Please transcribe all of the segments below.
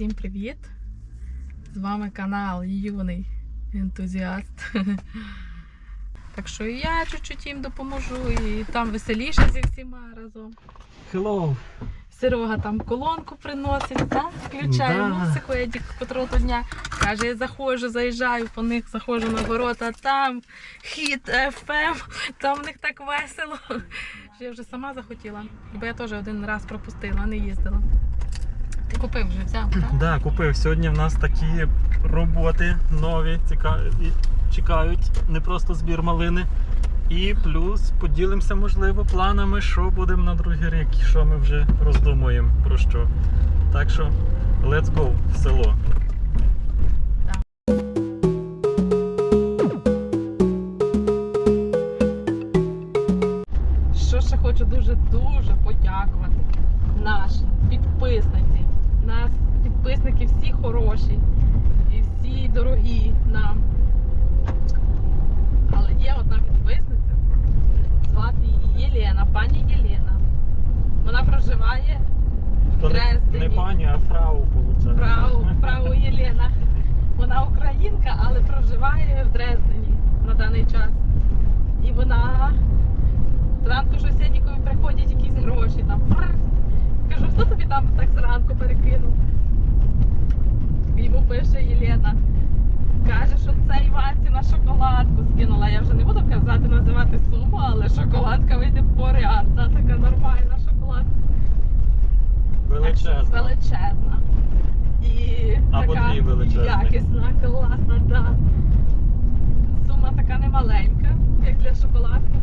Всім привіт! З вами канал Юний ентузіаст. Так що і я чуть-чуть їм допоможу, і там веселіше зі всіма разом. Hello. Серега там колонку приносить, так? включає Да. музику, я тільки котрого дня каже, я заходжу, заїжджаю по них, заходжу на ворота, там хіт FM, там в них так весело. Що я вже сама захотіла, бо я теж один раз пропустила, не їздила. Купив вже, взяв, так? Да, купив. Сьогодні в нас такі роботи нові, цікаві, чекають, не просто збір малини. І плюс поділимося, можливо, планами, що будемо на другий рік, що ми вже роздумуємо про що. Так що, let's go в село. Хороші і всі дорогі нам. Але є одна підписниця, звати її Єлена, пані Єлена. Вона проживає не, Дрездені. не пані, а фрау, виходить. Фрау, фрау Єлена. Вона українка, але проживає в Дрездені на даний час. І вона зранку щось приходять якісь гроші там. Кажу, хто тобі там так зранку перекинув? Йому пише Єлена. Каже, що це Іванці на шоколадку скинула. Я вже не буду казати, називати суму, але шоколадка вийде порядна, така нормальна шоколадка. Величезна. Величезна. І Або така дві величезні. якісна, класна, да. Сума така немаленька, як для шоколадки.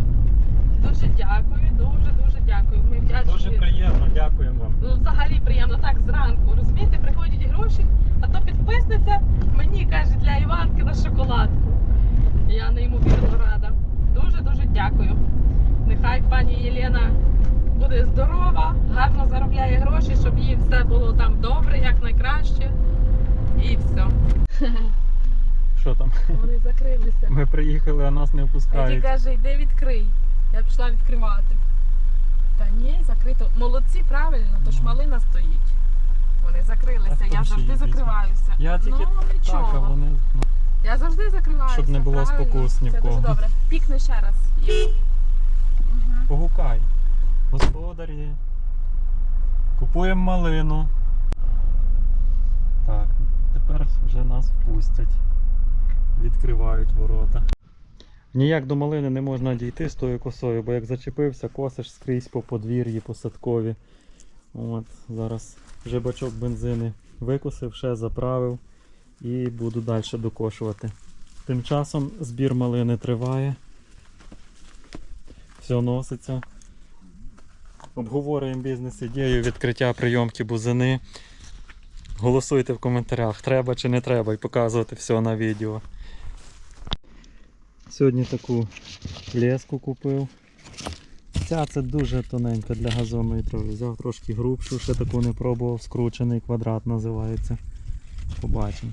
Дуже дякую, дуже дуже дякую. Ми вдячні. Дуже приємно, дякуємо вам. Ну, взагалі приємно так зранку. Розумієте, приходять гроші, а то підписниця мені каже для Іванки на шоколадку. Я неймовірно рада. Дуже дуже дякую. Нехай пані Єлена буде здорова, гарно заробляє гроші, щоб їй все було там добре, як найкраще. І все. Що там? Вони закрилися. Ми приїхали, а нас не впускають. каже, йди відкрий. Я пішла відкривати. Та ні, закрито. Молодці, правильно, то ж Ну. малина стоїть. Вони закрилися. Я завжди закриваюся. Я тільки ну, нічого. так, а вони. ну, Я завжди закриваюся. Щоб не було правильно. спокус ні в Це кого. дуже добре. Пікни ще раз. їм. Мгм. Погукай. Господарі. Купуємо малину. Так, тепер вже нас впустять. Відкривають ворота. Ніяк до малини не можна дійти з тою косою, бо як зачепився, косиш скрізь по подвір'ї, по садкові. От, зараз вже бачок бензини викосив, ще заправив і буду далі докошувати. Тим часом збір малини триває. Все носиться. Обговорюємо бізнес-ідею відкриття прийомки бузини. Голосуйте в коментарях, треба чи не треба, і показувати все на відео. Сьогодні таку леску купив. Ця це дуже тоненька для газонної трави. Взяв трошки грубшу, ще таку не пробував, скручений квадрат називається. Побачимо,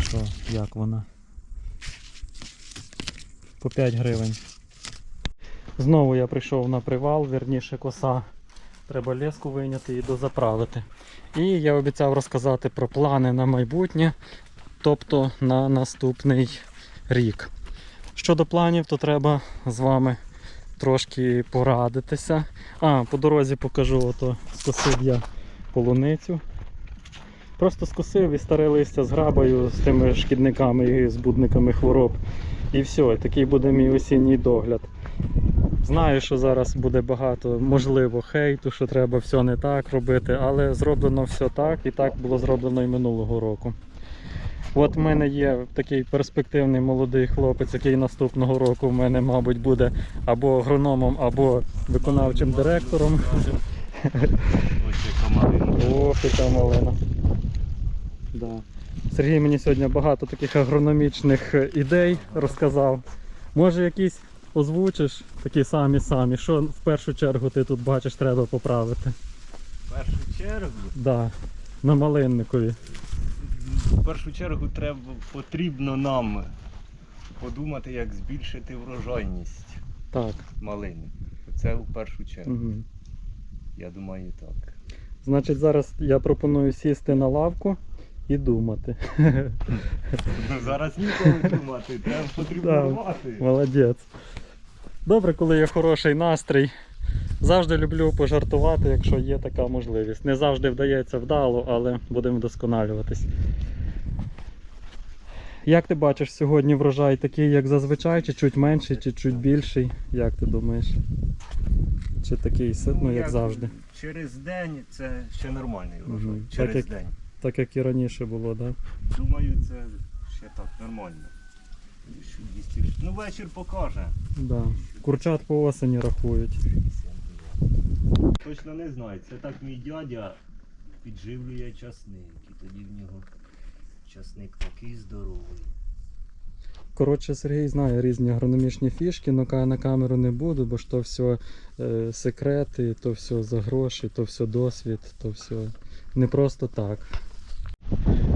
що, як вона. По 5 гривень. Знову я прийшов на привал, верніше коса. Треба леску вийняти і дозаправити. І я обіцяв розказати про плани на майбутнє, тобто на наступний рік. Щодо планів, то треба з вами трошки порадитися. А, по дорозі покажу, ото скосив я полуницю. Просто скосив і старе листя з грабою, з тими шкідниками і збудниками хвороб. І все, такий буде мій осінній догляд. Знаю, що зараз буде багато, можливо, хейту, що треба все не так робити, але зроблено все так і так було зроблено і минулого року. От в мене є такий перспективний молодий хлопець, який наступного року в мене, мабуть, буде або агрономом, або виконавчим директором. Ось яка малина. Ох, яка малина. Да. Сергій мені сьогодні багато таких агрономічних е, ідей розказав. Може якісь озвучиш такі самі самі, що в першу чергу ти тут бачиш, треба поправити. В першу чергу, Да. На малинникові. В першу чергу треба, потрібно нам подумати, як збільшити врожайність Так. малини. Це в першу чергу. Угу. Я думаю, так. Значить, зараз я пропоную сісти на лавку і думати. Ну, зараз ніколи думати, треба потрібно Да. рвати. Молодець. Добре, коли є хороший настрій. Завжди люблю пожартувати, якщо є така можливість. Не завжди вдається вдало, але будемо вдосконалюватись. Як ти бачиш сьогодні врожай такий, як зазвичай, чи чуть менший, чи чуть більший? Як ти думаєш? Чи такий, си- ну як завжди? Через день це ще нормальний врожай. Мгм. Через Так як- день. Так як і раніше було, так? Думаю, це ще так нормально. Ну, вечір покаже. Да? Да. Курчат по осені рахують. Точно не знаю. Це так мій дядя підживлює часник. І тоді в нього часник такий здоровий. Коротше, Сергій знає різні агрономічні фішки, але на камеру не буду, бо ж то все е, секрети, то все за гроші, то все досвід, то все не просто так.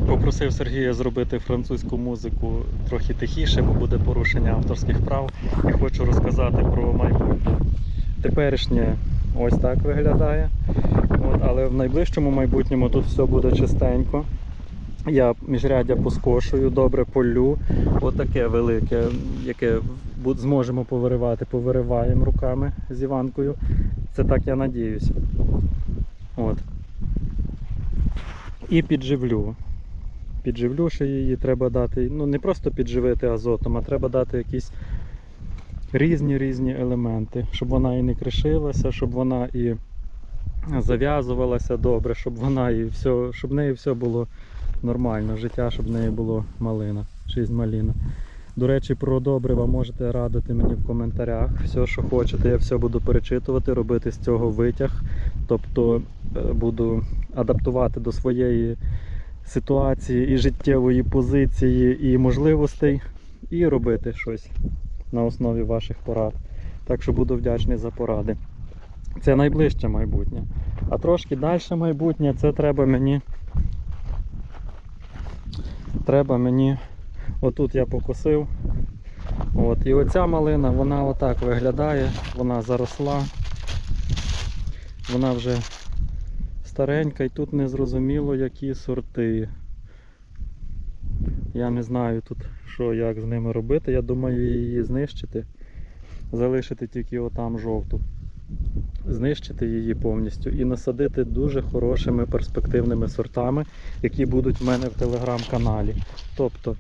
Попросив Сергія зробити французьку музику трохи тихіше, бо буде порушення авторських прав. І хочу розказати про майбутнє. Теперішнє ось так виглядає. От, але в найближчому майбутньому тут все буде чистенько. Я міжряддя поскошую, добре полю. Отаке велике, яке зможемо повиривати, повириваємо руками з Іванкою. Це так я надіюсь. От. І підживлю. Підживлю ще її, треба дати, ну не просто підживити азотом, а треба дати якісь різні різні елементи, щоб вона і не кришилася, щоб вона і зав'язувалася добре, щоб вона і все, щоб в неї все було нормально, життя, щоб в неї було малина, жизнь маліна. До речі, про добрива можете радити мені в коментарях. Все, що хочете, я все буду перечитувати, робити з цього витяг. Тобто е, буду адаптувати до своєї ситуації і життєвої позиції, і можливостей, і робити щось на основі ваших порад. Так що буду вдячний за поради. Це найближче майбутнє. А трошки далі майбутнє це треба мені треба мені. Отут я покосив. От, і оця малина, вона отак виглядає, вона заросла. Вона вже старенька і тут не зрозуміло які сорти. Я не знаю тут що, як з ними робити. Я думаю її знищити. Залишити тільки отам жовту. Знищити її повністю і насадити дуже хорошими перспективними сортами, які будуть в мене в телеграм-каналі. Тобто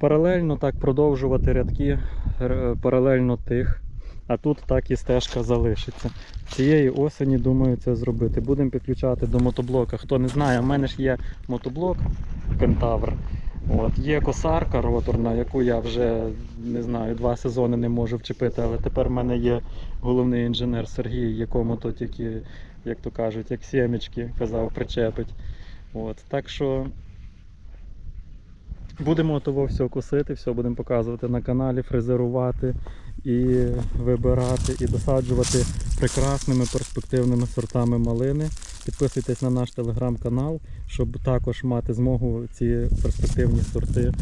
паралельно так продовжувати рядки паралельно тих, а тут так і стежка залишиться. Цієї осені думаю це зробити. Будемо підключати до мотоблока. Хто не знає, в мене ж є мотоблок Кентавр. От, є косарка роторна, яку я вже не знаю, два сезони не можу вчепити, але тепер в мене є головний інженер Сергій, якому то тільки, як то кажуть, як сімечки казав, причепить. От, так що будемо того все косити, все будемо показувати на каналі, фрезерувати і вибирати, і досаджувати прекрасними перспективними сортами малини. Підписуйтесь на наш телеграм-канал, щоб також мати змогу ці перспективні сорти е,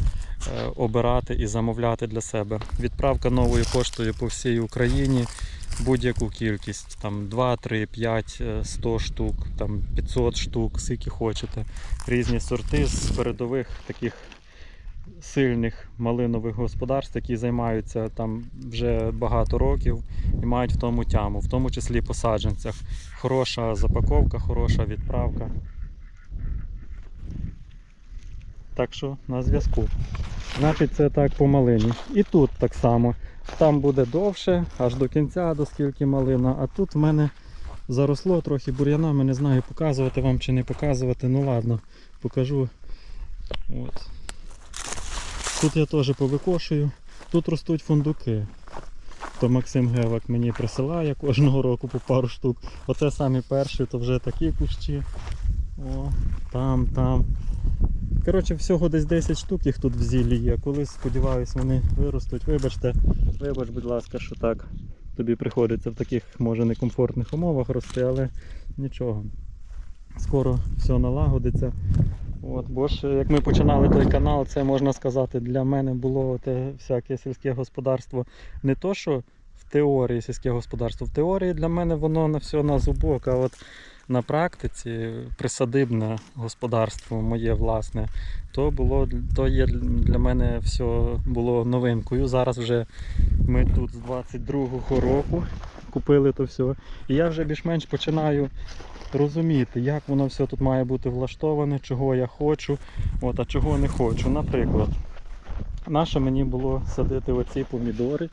обирати і замовляти для себе. Відправка новою поштою по всій Україні. Будь-яку кількість, там 2, 3, 5, е, 100 штук, там 500 штук, скільки хочете. Різні сорти з передових таких сильних малинових господарств, які займаються там вже багато років і мають в тому тяму, в тому числі по саджанцях. Хороша запаковка, хороша відправка. Так що на зв'язку. Значить, це так по малині. І тут так само. Там буде довше, аж до кінця, до скільки малина. А тут в мене заросло трохи бур'янами, не знаю, показувати вам чи не показувати. Ну ладно, покажу. От. Тут я теж повикошую. Тут ростуть фундуки. То Максим Гевак мені присилає кожного року по пару штук. Оце самі перші, то вже такі кущі. О, там, там. Коротше, всього десь 10 штук їх тут в зіллі є. Колись, сподіваюсь, вони виростуть. Вибачте, вибач, будь ласка, що так. Тобі приходиться в таких, може, некомфортних умовах рости, але нічого. Скоро все налагодиться. От, бо ж як ми починали той канал, це можна сказати, для мене було те всяке сільське господарство не то, що в теорії сільське господарство. В теорії для мене воно на все на зубок, а от на практиці присадибне господарство моє власне, то було то є для мене все було новинкою. Зараз вже ми тут з 22-го року купили то все. І я вже більш-менш починаю розуміти, як воно все тут має бути влаштоване, чого я хочу, от, а чого не хочу. Наприклад, наше мені було садити оці помідори.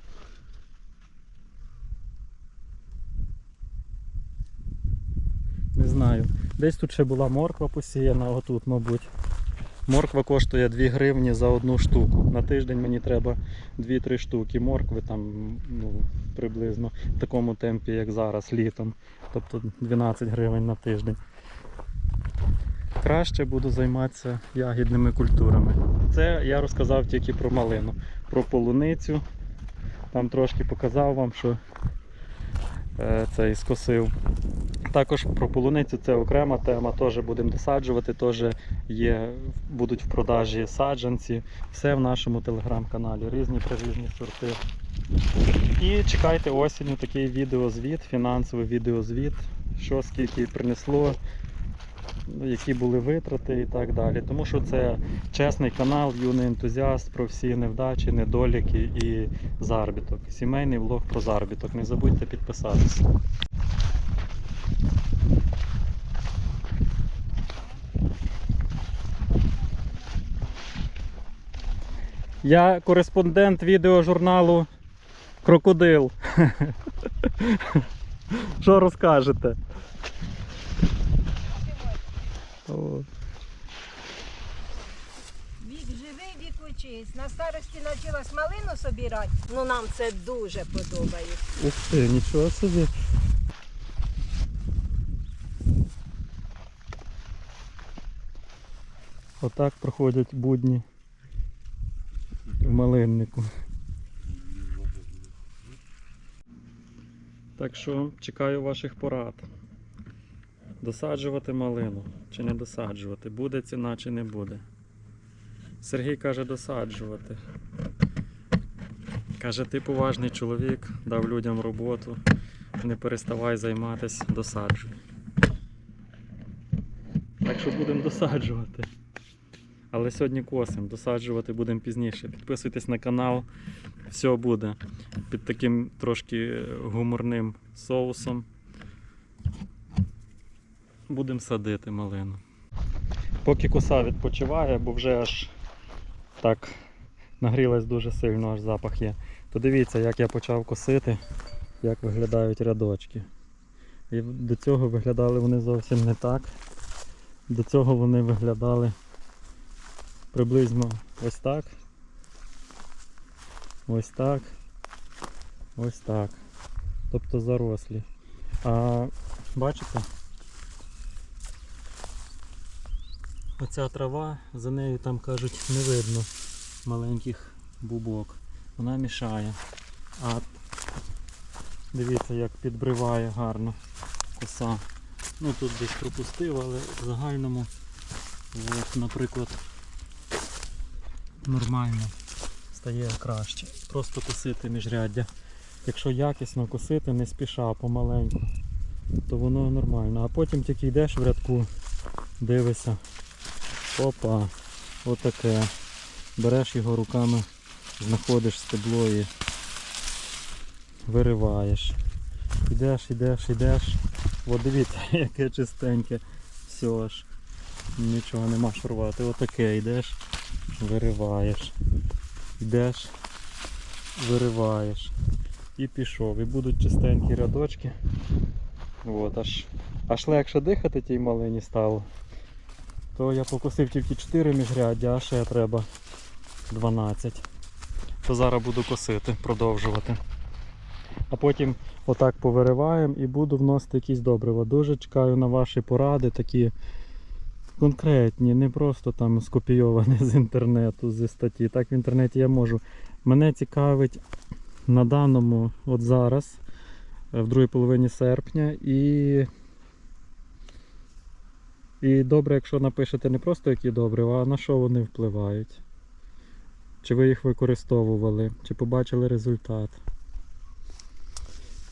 Не знаю. Десь тут ще була морква посіяна, отут, мабуть. Морква коштує 2 гривні за одну штуку. На тиждень мені треба 2-3 штуки моркви там ну, приблизно в такому темпі, як зараз, літом. Тобто 12 гривень на тиждень. Краще буду займатися ягідними культурами. Це я розказав тільки про малину, про полуницю. Там трошки показав вам, що е, цей скосив. Також про полуницю це окрема тема, теж будемо досаджувати, теж є, будуть в продажі саджанці. Все в нашому телеграм-каналі, різні прирізні сорти. І чекайте осінню такий відеозвіт, фінансовий відеозвіт, що скільки принесло, ну, які були витрати і так далі. Тому що це чесний канал, юний ентузіаст про всі невдачі, недоліки і заробіток. Сімейний влог про заробіток. Не забудьте підписатися. Я кореспондент відеожурналу Крокодил. Що розкажете? Вік живий, вік учись. На старості навчилась малину собирати. Ну нам це дуже подобається. Ух ти, нічого собі. Отак проходять будні в малиннику. Так що чекаю ваших порад. Досаджувати малину чи не досаджувати, буде ціна чи не буде. Сергій каже досаджувати. Каже, ти поважний чоловік, дав людям роботу, не переставай займатися, досаджуй. Так що будемо досаджувати. Але сьогодні косим, досаджувати будемо пізніше. Підписуйтесь на канал, все буде під таким трошки гуморним соусом. Будемо садити малину. Поки коса відпочиває, бо вже аж так нагрілась дуже сильно, аж запах є. То дивіться, як я почав косити, як виглядають рядочки. І до цього виглядали вони зовсім не так. До цього вони виглядали приблизно ось так. Ось так. Ось так. Тобто зарослі. А бачите? Оця трава, за нею там кажуть не видно маленьких бубок. Вона мішає. А дивіться, як підбриває гарно коса. Ну тут десь пропустив, але в загальному, от, наприклад, нормально стає краще. Просто косити міжряддя. Якщо якісно косити, не спіша, помаленьку, то воно нормально. А потім тільки йдеш в рядку, дивишся. Опа, отаке. Береш його руками, знаходиш стебло і вириваєш. Йдеш, йдеш, йдеш. От дивіться, яке чистеньке. Все ж. Нічого нема рвати. Отаке йдеш, вириваєш. Йдеш, вириваєш. І пішов. І будуть чистенькі рядочки. От, аж, аж легше дихати тій малині стало. То я покосив тільки 4 міжряддя, а ще треба 12. То зараз буду косити, продовжувати. А потім отак повириваємо і буду вносити якісь добрива. Дуже чекаю на ваші поради, такі конкретні, не просто там скопійовані з інтернету, зі статті. Так в інтернеті я можу. Мене цікавить на даному, от зараз, в другій половині серпня, і і добре, якщо напишете не просто які добрива, а на що вони впливають. Чи ви їх використовували, чи побачили результат.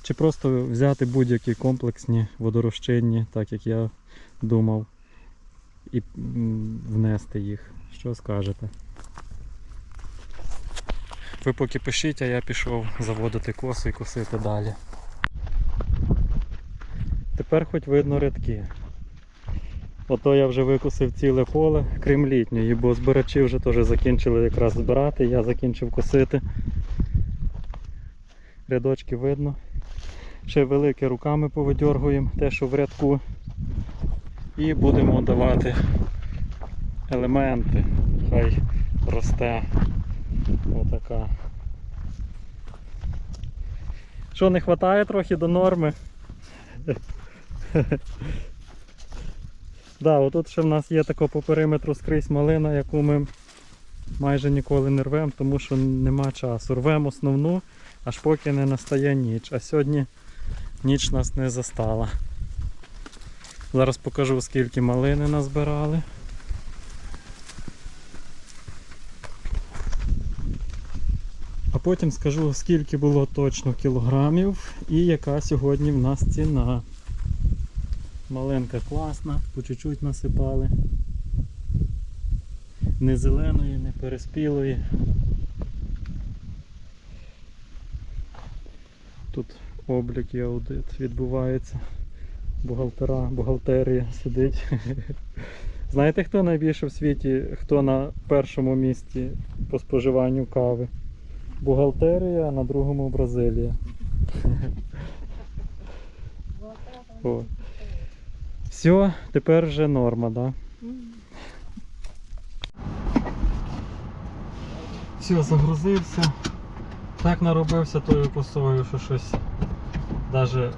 Чи просто взяти будь-які комплексні водорозчинні, так як я думав, і внести їх. Що скажете? Ви поки пишіть, а я пішов заводити косу і косити далі. Тепер хоч видно рядки. Ото я вже викосив ціле поле, крім літньої, бо збирачі вже теж закінчили якраз збирати, я закінчив косити. Рядочки видно. Ще велике руками повидьоргуємо, те, що в рядку. І будемо давати елементи. Хай росте. Отака. Що, не вистачає трохи до норми? Да, отут ще в нас є тако по периметру скрізь малина, яку ми майже ніколи не рвемо, тому що нема часу. Рвемо основну, аж поки не настає ніч. А сьогодні ніч нас не застала. Зараз покажу скільки малини назбирали. А потім скажу скільки було точно кілограмів і яка сьогодні в нас ціна. Малинка класна, по чуть-чуть насипали. Не зеленої, не переспілої. Тут облік і аудит відбувається. Бухгалтера, бухгалтерія сидить. Знаєте, хто найбільше в світі, хто на першому місці по споживанню кави? Бухгалтерія, а на другому Бразилія. О. Все, тепер вже норма, да? Все, загрузився. Так наробився тою косою, що щось навіть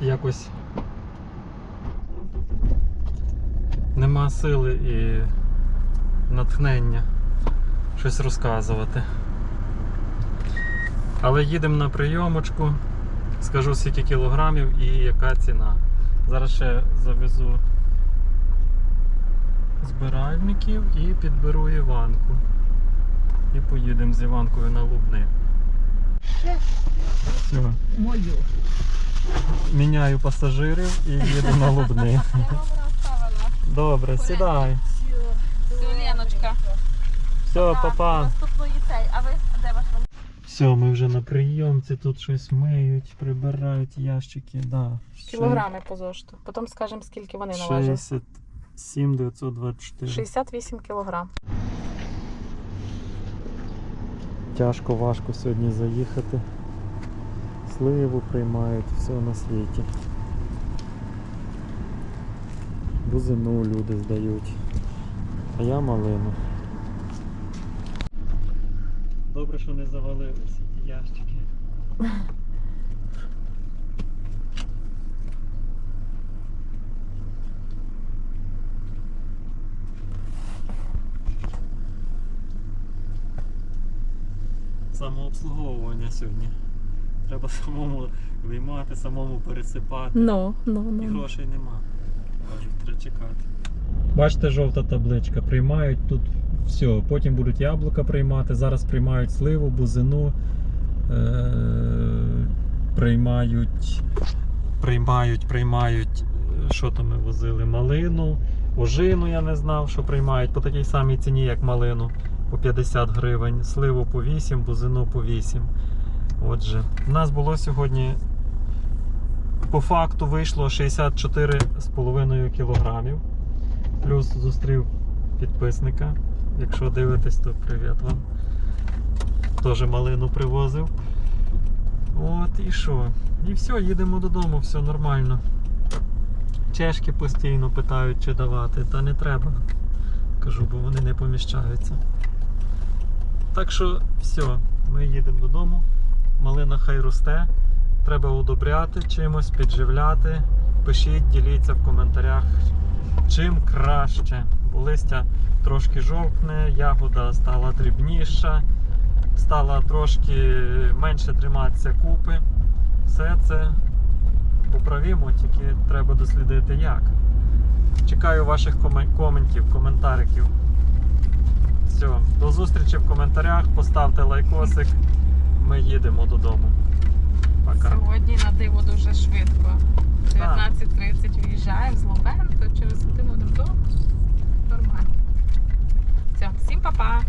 якось нема сили і натхнення щось розказувати. Але їдемо на прийомочку, скажу скільки кілограмів і яка ціна. Зараз ще завезу збиральників і підберу Іванку. І поїдемо з Іванкою на Лубни. Все. Мою. Міняю пасажирів і їду на Лубни. Добре, сідай. Все, Леночка. Все, папа. Наступної цей. А ви де ваш Все, ми вже на прийомці, тут щось миють, прибирають ящики. Да. Кілограми по зошту. Потім скажемо, скільки вони наважили. 67 924. 68 кілограм. Тяжко, важко сьогодні заїхати. Сливу приймають, все на світі. Бузину люди здають. А я малину. Добре, що не завалили всі ті ящики. Самообслуговування сьогодні. Треба самому виймати, самому пересипати. Ну, ну, І грошей нема. Чекати. Бачите, жовта табличка. Приймають тут все. Потім будуть яблука приймати. Зараз приймають сливу, бузину. Е- приймають, приймають, приймають. е, Що там ми возили? Малину, ожину я не знав, що приймають по такій самій ціні, як малину, по 50 гривень, сливу по 8, бузину по 8. Отже, у нас було сьогодні по факту вийшло 64,5 кілограмів. Плюс зустрів підписника. Якщо дивитесь, то привіт вам. Теж малину привозив. От і що? І все, їдемо додому, все нормально. Чешки постійно питають, чи давати, та не треба. Кажу, бо вони не поміщаються. Так що все, ми їдемо додому. Малина хай росте. Треба удобряти чимось, підживляти. Пишіть, діліться в коментарях, чим краще. Листя трошки жовтне, ягода стала дрібніша, стала трошки менше триматися купи. Все це поправімо, тільки треба дослідити як. Чекаю ваших комен- коментів, коментариків. Все, до зустрічі в коментарях, поставте лайкосик. Ми їдемо додому. Пока. Сьогодні на диво дуже швидко. 19.30 виїжджаємо з Лубенко, то через годину до. Нормально. Все, всім па-па.